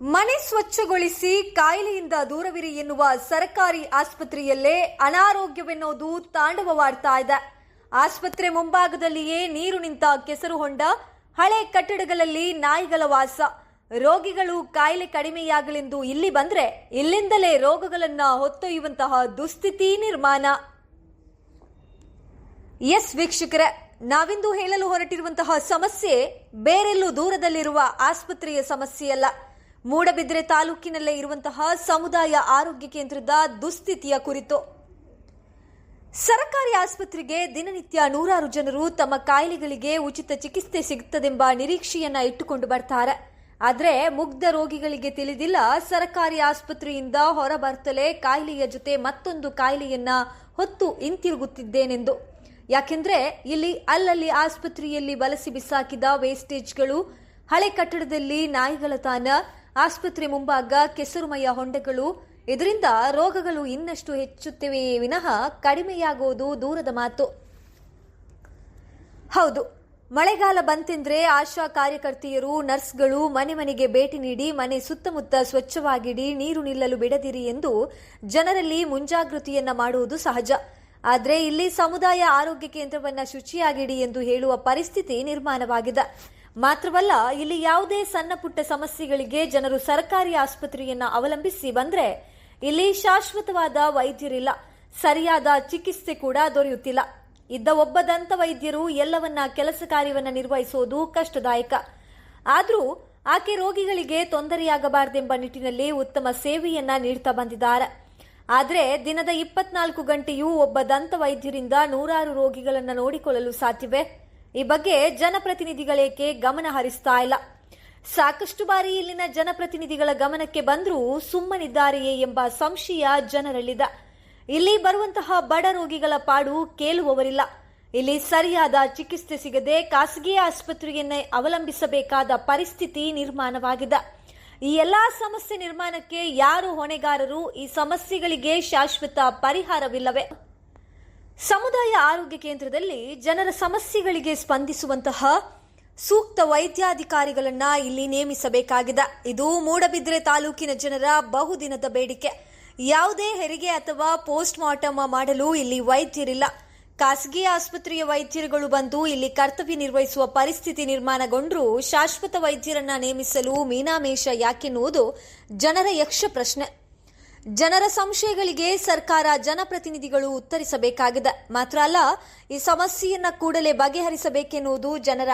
ಮನೆ ಸ್ವಚ್ಛಗೊಳಿಸಿ ಕಾಯಿಲೆಯಿಂದ ದೂರವಿರಿ ಎನ್ನುವ ಸರ್ಕಾರಿ ಆಸ್ಪತ್ರೆಯಲ್ಲೇ ಅನಾರೋಗ್ಯವೆನ್ನೋದು ತಾಂಡವವಾಡ್ತಾ ಇದೆ. ಆಸ್ಪತ್ರೆ ಮುಂಭಾಗದಲ್ಲಿಯೇ ನೀರು ನಿಂತ ಕೆಸರು ಹೊಂಡ ಹಳೆ ಕಟ್ಟಡಗಳಲ್ಲಿ ನಾಯಿಗಳ ವಾಸ. ರೋಗಿಗಳು ಕಾಯಿಲೆ ಕಡಿಮೆಯಾಗಲೆಂದು ಇಲ್ಲಿ ಬಂದ್ರೆ ಇಲ್ಲಿಂದಲೇ ರೋಗಗಳನ್ನ ಹೊತ್ತೊಯ್ಯುವಂತಹ ದುಸ್ಥಿತಿ ನಿರ್ಮಾಣ. ಎಸ್ ವೀಕ್ಷಕರೇ, ನಾವಿಂದು ಹೇಳಲು ಹೊರಟಿರುವಂತಹ ಸಮಸ್ಯೆ ಬೇರೆಲ್ಲೂ ದೂರದಲ್ಲಿರುವ ಆಸ್ಪತ್ರೆಯ ಸಮಸ್ಯೆಯಲ್ಲ. ಮೂಡಬಿದ್ರೆ ತಾಲೂಕಿನಲ್ಲೇ ಇರುವಂತಹ ಸಮುದಾಯ ಆರೋಗ್ಯ ಕೇಂದ್ರದ ದುಸ್ಥಿತಿಯ ಕುರಿತು. ಸರ್ಕಾರಿ ಆಸ್ಪತ್ರೆಗೆ ದಿನನಿತ್ಯ ನೂರಾರು ಜನರು ತಮ್ಮ ಕಾಯಿಲೆಗಳಿಗೆ ಉಚಿತ ಚಿಕಿತ್ಸೆ ಸಿಗುತ್ತದೆಂಬ ನಿರೀಕ್ಷೆಯನ್ನ ಇಟ್ಟುಕೊಂಡು ಬರ್ತಾರೆ. ಆದರೆ ಮುಗ್ಧ ರೋಗಿಗಳಿಗೆ ತಿಳಿದಿಲ್ಲ ಸರ್ಕಾರಿ ಆಸ್ಪತ್ರೆಯಿಂದ ಹೊರಬರ್ತಲೇ ಕಾಯಿಲೆಯ ಜೊತೆ ಮತ್ತೊಂದು ಕಾಯಿಲೆಯನ್ನ ಹೊತ್ತು ಹಿಂತಿರುಗುತ್ತಿದ್ದೇನೆಂದು. ಯಾಕೆಂದ್ರೆ ಇಲ್ಲಿ ಅಲ್ಲಲ್ಲಿ ಆಸ್ಪತ್ರೆಯಲ್ಲಿ ಬಲಸಿ ಬಿಸಾಕಿದ ವೇಸ್ಟೇಜ್ಗಳು ಹಳೆ ಕಟ್ಟಡದಲ್ಲಿ ನಾಯಿಗಳ ತಾನ ಆಸ್ಪತ್ರೆ ಮುಂಭಾಗ ಕೆಸರುಮಯ ಹೊಂಡಗಳು. ಇದರಿಂದ ರೋಗಗಳು ಇನ್ನಷ್ಟು ಹೆಚ್ಚುತ್ತಿವೆಯೇ ವಿನಃ ಕಡಿಮೆಯಾಗುವುದು ದೂರದ ಮಾತು. ಹೌದು. ಮಳೆಗಾಲ ಬಂತೆಂದ್ರೆ ಆಶಾ ಕಾರ್ಯಕರ್ತೆಯರು, ನರ್ಸ್ಗಳು ಮನೆ ಮನೆಗೆ ಭೇಟಿ ನೀಡಿ ಮನೆ ಸುತ್ತಮುತ್ತ ಸ್ವಚ್ಛವಾಗಿಡಿ ನೀರು ನಿಲ್ಲಲು ಬಿಡದಿರಿ ಎಂದು ಜನರಲ್ಲಿ ಮುಂಜಾಗೃತಿಯನ್ನ ಮಾಡುವುದು ಸಹಜ. ಆದರೆ ಇಲ್ಲಿ ಸಮುದಾಯ ಆರೋಗ್ಯ ಕೇಂದ್ರವನ್ನ ಶುಚಿಯಾಗಿಡಿ ಎಂದು ಹೇಳುವ ಪರಿಸ್ಥಿತಿ ನಿರ್ಮಾಣವಾಗಿದೆ. ಮಾತ್ರವಲ್ಲ, ಇಲ್ಲಿ ಯಾವುದೇ ಸಣ್ಣ ಪುಟ್ಟ ಸಮಸ್ಯೆಗಳಿಗೆ ಜನರು ಸರ್ಕಾರಿ ಆಸ್ಪತ್ರೆಯನ್ನ ಅವಲಂಬಿಸಿ ಬಂದ್ರೆ ಇಲ್ಲಿ ಶಾಶ್ವತವಾದ ವೈದ್ಯರಿಲ್ಲ. ಸರಿಯಾದ ಚಿಕಿತ್ಸೆ ಕೂಡ ದೊರೆಯುತ್ತಿಲ್ಲ. ಇದ್ದ ಒಬ್ಬ ದಂತ ವೈದ್ಯರು ಎಲ್ಲವನ್ನ ಕೆಲಸ ಕಾರ್ಯವನ್ನ ನಿರ್ವಹಿಸುವುದು ಕಷ್ಟದಾಯಕ. ಆದರೂ ಆಕೆ ರೋಗಿಗಳಿಗೆ ತೊಂದರೆಯಾಗಬಾರದೆಂಬ ನಿಟ್ಟಿನಲ್ಲಿ ಉತ್ತಮ ಸೇವೆಯನ್ನ ನೀಡ್ತಾ ಬಂದಿದ್ದಾರೆ. ಆದರೆ ದಿನದ ಇಪ್ಪತ್ನಾಲ್ಕು ಗಂಟೆಯೂ ಒಬ್ಬ ದಂತ ವೈದ್ಯರಿಂದ ನೂರಾರು ರೋಗಿಗಳನ್ನು ನೋಡಿಕೊಳ್ಳಲು ಸಾಧ್ಯವೇ? ಈ ಬಗ್ಗೆ ಜನಪ್ರತಿನಿಧಿಗಳೇಕೆ ಗಮನ ಹರಿಸ್ತಾ ಇಲ್ಲ? ಸಾಕಷ್ಟು ಬಾರಿ ಇಲ್ಲಿನ ಜನಪ್ರತಿನಿಧಿಗಳ ಗಮನಕ್ಕೆ ಬಂದರೂ ಸುಮ್ಮನಿದ್ದಾರೆಯೇ ಎಂಬ ಸಂಶಯ ಜನರಲ್ಲಿದೆ. ಇಲ್ಲಿ ಬರುವಂತಹ ಬಡ ರೋಗಿಗಳ ಪಾಡು ಕೇಳುವವರಿಲ್ಲ. ಇಲ್ಲಿ ಸರಿಯಾದ ಚಿಕಿತ್ಸೆ ಸಿಗದೆ ಖಾಸಗಿ ಆಸ್ಪತ್ರೆಯನ್ನೇ ಅವಲಂಬಿಸಬೇಕಾದ ಪರಿಸ್ಥಿತಿ ನಿರ್ಮಾಣವಾಗಿದೆ. ಈ ಎಲ್ಲಾ ಸಮಸ್ಯೆ ನಿರ್ಮಾಣಕ್ಕೆ ಯಾರು ಹೊಣೆಗಾರರು? ಈ ಸಮಸ್ಯೆಗಳಿಗೆ ಶಾಶ್ವತ ಪರಿಹಾರವಿಲ್ಲವೇ? ಸಮುದಾಯ ಆರೋಗ್ಯ ಕೇಂದ್ರದಲ್ಲಿ ಜನರ ಸಮಸ್ಯೆಗಳಿಗೆ ಸ್ಪಂದಿಸುವಂತಹ ಸೂಕ್ತ ವೈದ್ಯಾಧಿಕಾರಿಗಳನ್ನ ಇಲ್ಲಿ ನೇಮಿಸಬೇಕಾಗಿದೆ. ಇದು ಮೂಡಬಿದ್ರೆ ತಾಲೂಕಿನ ಜನರ ಬಹುದಿನದ ಬೇಡಿಕೆ. ಯಾವುದೇ ಹೆರಿಗೆ ಅಥವಾ ಪೋಸ್ಟ್ ಮಾರ್ಟಮ್ ಮಾಡಲು ಇಲ್ಲಿ ವೈದ್ಯರಿಲ್ಲ. ಖಾಸಗಿ ಆಸ್ಪತ್ರೆಯ ವೈದ್ಯರುಗಳು ಬಂದು ಇಲ್ಲಿ ಕರ್ತವ್ಯ ನಿರ್ವಹಿಸುವ ಪರಿಸ್ಥಿತಿ ನಿರ್ಮಾಣಗೊಂಡ್ರೂ ಶಾಶ್ವತ ವೈದ್ಯರನ್ನ ನೇಮಿಸಲು ಮೀನಾಮೇಷ ಯಾಕೆನ್ನುವುದು ಜನರ ಯಕ್ಷ ಪ್ರಶ್ನೆ ಜನರ ಸಂಶಯಗಳಿಗೆ ಸರ್ಕಾರ ಜನಪ್ರತಿನಿಧಿಗಳು ಉತ್ತರಿಸಬೇಕಾಗಿದೆ. ಮಾತ್ರ ಅಲ್ಲ ಈ ಸಮಸ್ಯೆಯನ್ನ ಕೂಡಲೇ ಬಗೆಹರಿಸಬೇಕೆನ್ನುವುದು ಜನರ